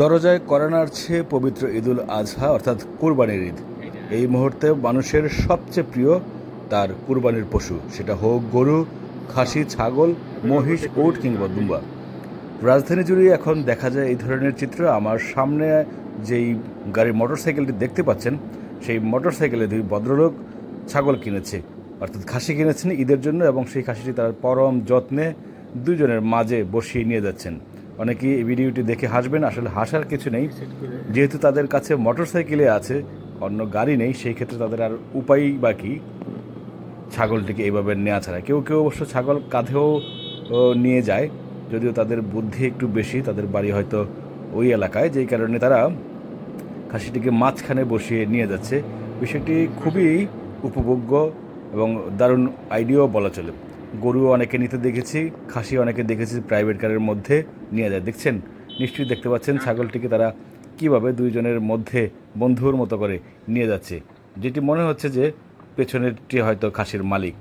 দরজায় করানার নাড়ছে পবিত্র ঈদুল আজহা, অর্থাৎ কুরবানির ঈদ। এই মুহূর্তে মানুষের সবচেয়ে প্রিয় তার কুরবানির পশু। সেটা হোক গরু, খাসি, ছাগল, মহিষ, উট কিংবা দুম্বা। রাজধানী জুড়ে এখন দেখা যায় এই ধরনের চিত্র। আমার সামনে যেই গাড়ির মোটরসাইকেলটি দেখতে পাচ্ছেন, সেই মোটরসাইকেলে দুই ভদ্রলোক ছাগল কিনেছে, অর্থাৎ খাসি কিনেছেন ঈদের জন্য এবং সেই খাসিটি তার পরম যত্নে দুজনের মাঝে বসিয়ে নিয়ে যাচ্ছেন। অনেকেই এই ভিডিওটি দেখে হাসবেন, আসলে হাসার কিছু নেই। যেহেতু তাদের কাছে মোটরসাইকেলে আছে, অন্য গাড়ি নেই, সেই ক্ষেত্রে তাদের আর উপায় বা কি? ছাগলটিকে এইভাবে নেওয়া ছাড়া। কেউ কেউ অবশ্য ছাগল কাঁধেও নিয়ে যায়, যদিও তাদের বুদ্ধি একটু বেশি, তাদের বাড়ি হয়তো ওই এলাকায়, যেই কারণে তারা খাসিটিকে মাঝখানে বসিয়ে নিয়ে যাচ্ছে। বিষয়টি খুবই উপভোগ্য এবং দারুণ আইডিয়াও বলা চলে। গরু অনেকে নিতে দেখেছি খাসি অনেকে দেখেছি প্রাইভেট কারের মধ্যে নিয়ে যায়। দেখছেন? নিশ্চয়ই দেখতে পাচ্ছেন ছাগলটিকে তারা কীভাবে দুইজনের মধ্যে বন্ধুর মতো করে নিয়ে যাচ্ছে। যেটি মনে হচ্ছে যে পেছনেরটি হয়তো খাসির মালিক।